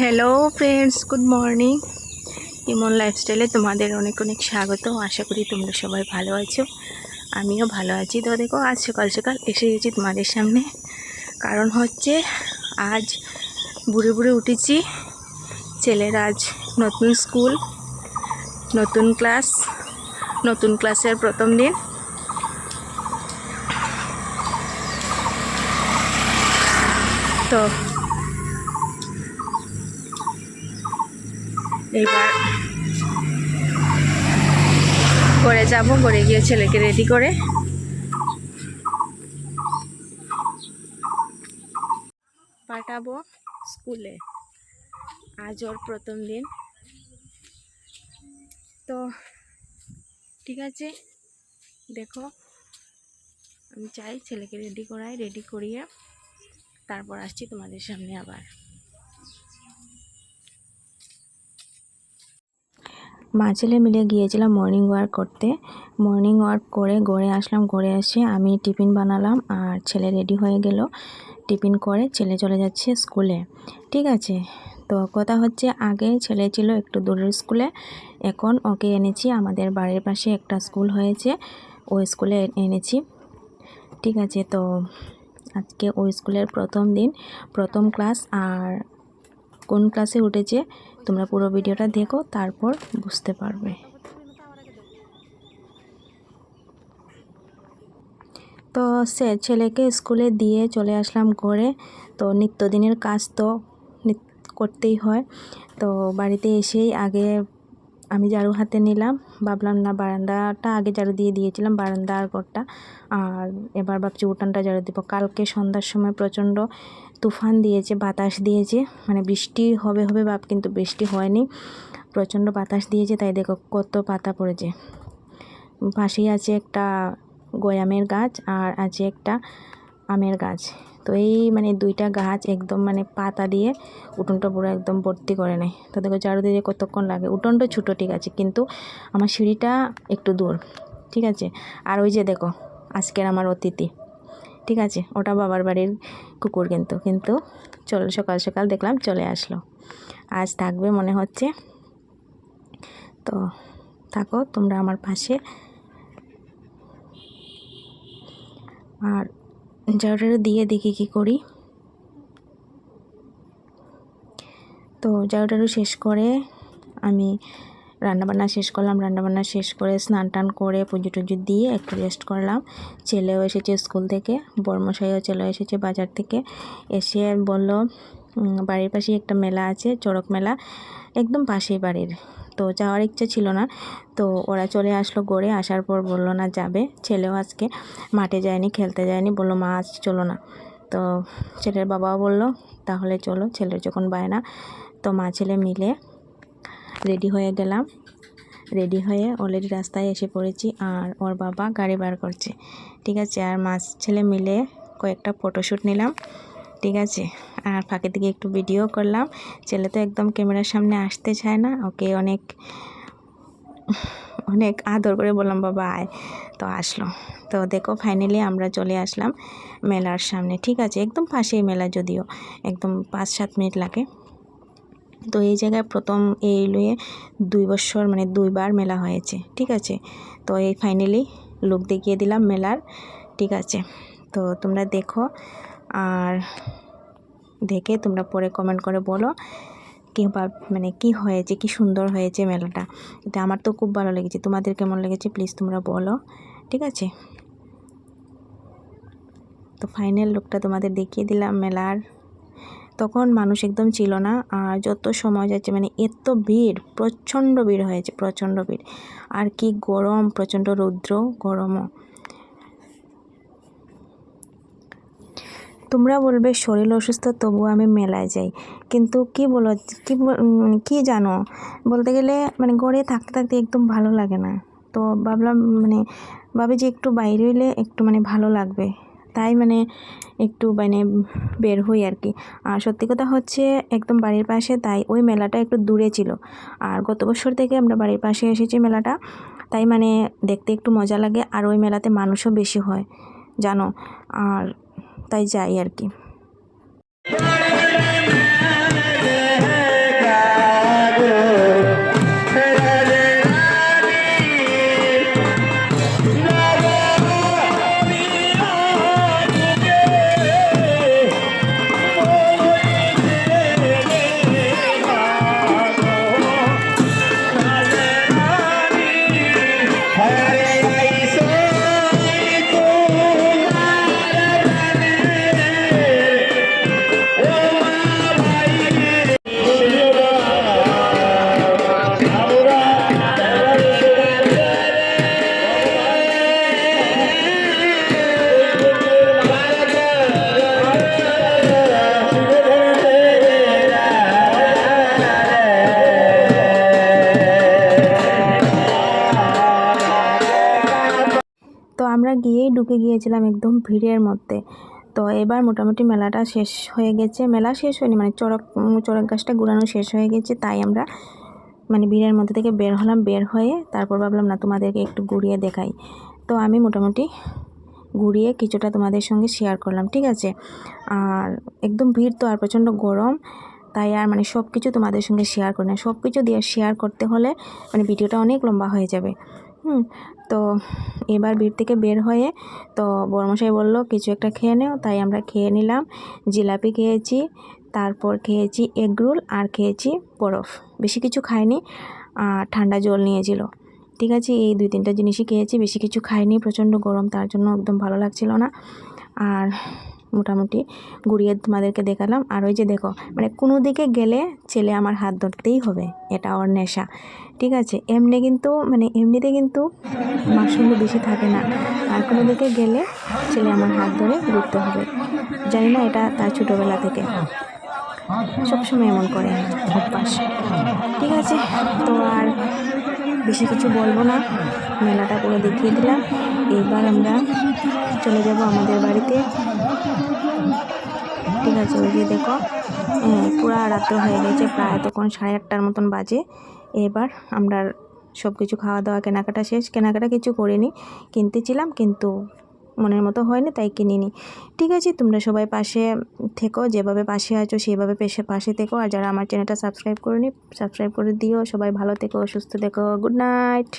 Hello friends good morning Imon লাইফস্টাইলে তোমাদের অনেক অনেক স্বাগত। আশা করি তোমরা সবাই ভালো আছো। আমিও ভালো আছি। তো দেখো, আজ সকাল সকাল এসে গেছি তোমাদের সামনে। কারণ হচ্ছে, আজ বুড়ে বুড়ে উঠেছি। ছেলের আজ নতুন স্কুল, নতুন ক্লাস, নতুন ক্লাসের প্রথম দিন। তো এবার করে যাব, করে গিয়ে ছেলেকে রেডি করে। পাঠাবো স্কুলে। আজ ওর প্রথম দিন। তো ঠিক আছে, দেখো, আমি চাই ছেলেকে রেডি করাই রেডি করিয়ে তারপর আসছি তোমাদের সামনে আবার। মা ছেলে মিলে গিয়েছিলাম মর্নিং ওয়াক করতে। মর্নিং ওয়াক করে ঘরে আসলাম, ঘরে এসে আমি টিফিন বানালাম আর ছেলে রেডি হয়ে গেল। টিফিন করে ছেলে চলে যাচ্ছে স্কুলে ঠিক আছে? তো কথা হচ্ছে আগে ছেলে ছিল একটু দূরের স্কুলে এখন ওকে এনেছি। আমাদের বাড়ির পাশে একটা স্কুল হয়েছে, ওই স্কুলে এনেছি। ঠিক আছে? তো আজকে ওই স্কুলের প্রথম দিন, প্রথম ক্লাস আর কোন ক্লাসে উঠেছে? তোমরা পুরো ভিডিওটা দেখো, তারপর বুঝতে পারবে। তো সে ছেলেকে স্কুলে দিয়ে চলে আসলাম ঘরে। তো নিত্যদিনের কাজ তো করতেই হয়। তো বাড়িতে এসেই আগে আমি ঝাড়ু হাতে নিলাম, ভাবলাম না বারান্দাটা আগে ঝাড়ু দিয়ে দিয়েছিলাম, বারান্দা আর ঘরটা। আর এবার ভাবছি উঠানটা ঝাড়ু দিব। কালকে সন্ধ্যার সময় প্রচণ্ড তুফান দিয়েছে, বাতাস দিয়েছে। মানে বৃষ্টি হবে হবে ভাব, কিন্তু বৃষ্টি হয়নি। প্রচণ্ড বাতাস দিয়েছে, তাই দেখো কত পাতা পড়েছে। পাশেই আছে একটা গয়ামের গাছ আর আছে একটা আমের গাছ। তো এই মানে দুইটা গাছ একদম মানে পাতা দিয়ে উঠোনটা পুরো একদম ভর্তি করে নেয়। তো দেখো ঝাড়ু দিয়ে কতক্ষণ লাগে। উঠোনটা ছোটো, ঠিক আছে, কিন্তু আমার সিঁড়িটা একটু দূর, ঠিক আছে। আর ওই যে দেখো, আজকের আমার অতিথি। ঠিক আছে, ওটা বাবার বাড়ির কুকুর কিন্তু কিন্তু চলো সকাল সকাল দেখলাম চলে আসলো। আজ থাকবে মনে হচ্ছে। তো থাকো, তোমরা আমার পাশে। আর ঝাড়ুটা দিয়ে দেখি কি করি। তো ঝাড়ুটারু শেষ করে আমি রান্নাবান্না শেষ করলাম, রান্নাবান্না শেষ করে স্নান টান করে পুজো টুজো দিয়ে একটু রেস্ট করলাম। ছেলেও এসেছে স্কুল থেকে, বর্মশাইও চলে এসেছে বাজার থেকে। এসে বলল বাড়ির পাশেই একটা মেলা আছে, চড়ক মেলা, একদম পাশেই বাড়ির। তো যাওয়ার ইচ্ছা ছিল না, তো ওরা চলে আসলো গড়ে, আসার পর বলল, না, যাবে। ছেলেও আজকে মাঠে যায়নি, খেলতে যায়নি, বলল, মা, আজ চলো না। তো ছেলের বাবাও বলল, তাহলে চলো, ছেলের যখন বায়না। তো মা, ছেলে মিলে রেডি হয়ে গেলাম। রেডি হয়ে অলরেডি রাস্তায় এসে পড়েছি আর ওর বাবা গাড়ি বার করছে। ঠিক আছে, আর মা ছেলে মিলে কয়েকটা ফটোশ্যুট নিলাম। ঠিক আছে, আর ফাঁকে দিকে একটু ভিডিও করলাম। ছেলে তো একদম ক্যামেরার সামনে আসতে চায় না, ওকে অনেক অনেক আদর করে বললাম, বাবা, আয়। তো আসলো। তো দেখো ফাইনালি আমরা চলে আসলাম মেলার সামনে। ঠিক আছে, একদম পাশেই মেলা যদিও, একদম পাঁচ সাত মিনিট লাগে। তো এই জায়গায় প্রথম এই লুয়ে দুই বছর মানে দুইবার মেলা হয়েছে, ঠিক আছে? তো এই ফাইনালি লুক দেখিয়ে দিলাম মেলার, ঠিক আছে? তো তোমরা দেখো আর দেখে তোমরা পরে কমেন্ট করে বলো কিংবা মানে কি হয়েছে, কি সুন্দর হয়েছে মেলাটা। এটা আমার তো খুব ভালো লেগেছে। তোমাদের কেমন লেগেছে প্লিজ তোমরা বলো, ঠিক আছে? তো ফাইনাল লুকটা তোমাদের দেখিয়ে দিলাম মেলার। তখন মানুষ একদম ছিল না। আর যত সময় যাচ্ছে মানে এত ভিড় প্রচণ্ড ভিড় হয়েছে প্রচণ্ড ভিড়। আর কি গরম প্রচণ্ড রৌদ্র গরমও। তোমরা বলবে শরীর অসুস্থ তবুও আমি মেলায় যাই। কিন্তু কি বলো কি উম, কি জানো? বলতে গেলে মানে ঘরে থাকতে থাকতে একদম ভালো লাগে না। তো ভাবলাম মানে ভাবি যে একটু বাইরে হইলে একটু মানে ভালো লাগবে। তাই মানে একটু মানে বের হই আর কি। আর সত্যি কথা হচ্ছে একদম বাড়ির পাশে, তাই ওই মেলাটা একটু দূরে ছিল। আর গত বছর থেকে আমরা বাড়ির পাশে এসেছি মেলাটা, তাই মানে দেখতে একটু মজা লাগে। আর ওই মেলাতে মানুষও বেশি হয়, জানো? আর তাই যাই আর কি। ঢুকে গিয়েছিলাম একদম ভিড়ের মধ্যে। তো এবার মোটামুটি মেলাটা শেষ হয়ে গেছে। মেলা শেষ হয়নি মানে চড়ক চড়ক গাছটা ঘুরানো শেষ হয়ে গেছে, তাই আমরা মানে ভিড়ের মধ্যে থেকে বের হলাম, বের হয়ে তারপর ভাবলাম, না, তোমাদেরকে একটু ঘুরিয়ে দেখাই। তো আমি মোটামুটি ঘুরিয়ে কিছুটা তোমাদের সঙ্গে শেয়ার করলাম, ঠিক আছে? আর একদম ভিড় তো আর প্রচণ্ড গরম, তাই আর মানে সব কিছু তোমাদের সঙ্গে শেয়ার করি না। সব কিছু দিয়ে শেয়ার করতে হলে মানে ভিডিওটা অনেক লম্বা হয়ে যাবে। হুম, তো এবার ভিড় থেকে বের হয়ে তো বর্মশাই বলল, কিছু একটা খেয়ে নেও। তাই আমরা খেয়ে নিলাম, জিলাপি খেয়েছি, তারপর খেয়েছি এগরোল আর খেয়েছি বরফ। বেশি কিছু খাইনি আর ঠান্ডা জল নিয়েছিল। ঠিক আছে, এই দুই তিনটা জিনিসই খেয়েছি, বেশি কিছু খাইনি, প্রচণ্ড গরম, তার জন্য একদম ভালো লাগছিল না। আর মোটামুটি ঘুরিয়ে তোমাদেরকে দেখালাম। আর ওই যে দেখো মানে কোনো দিকে গেলে ছেলে আমার হাত ধরতেই হবে, এটা ওর নেশা। ঠিক আছে? এমনি কিন্তু মানে এমনিতে কিন্তু সঙ্গে বেশি থাকে না। আর কোনো দিকে গেলে ছেলে আমার হাত ধরে ঘুরতে হবে। জানি না এটা তার ছোটোবেলা থেকে। সবসময় এমন করে, অভ্যাস। ঠিক আছে? তো আর বেশি কিছু বলব না। মেলাটা পুরো দেখিয়ে দিলাম। এবার আমরা চলে যাব আমাদের বাড়িতে। ঠিক আছে, ওই যে দেখো পুরা রাত্র হয়ে গেছে, প্রায় তখন সাড়ে আটটার মতন বাজে। এবার আমরা সব কিছু খাওয়া দাওয়া, কেনাকাটা শেষ। কেনাকাটা কিছু করিনি, কিনতেছিলাম কিন্তু মনের মতো হয়নি, তাই কিনিনি। ঠিক আছে, তোমরা সবাই পাশে থেকো, যেভাবে পাশে আছো সেভাবে পেশে, পাশে থেকো। আর যারা আমার চ্যানেলটা সাবস্ক্রাইব করেনি, সাবস্ক্রাইব করে দিও। সবাই ভালো থেকো, সুস্থ থেকো। Good night!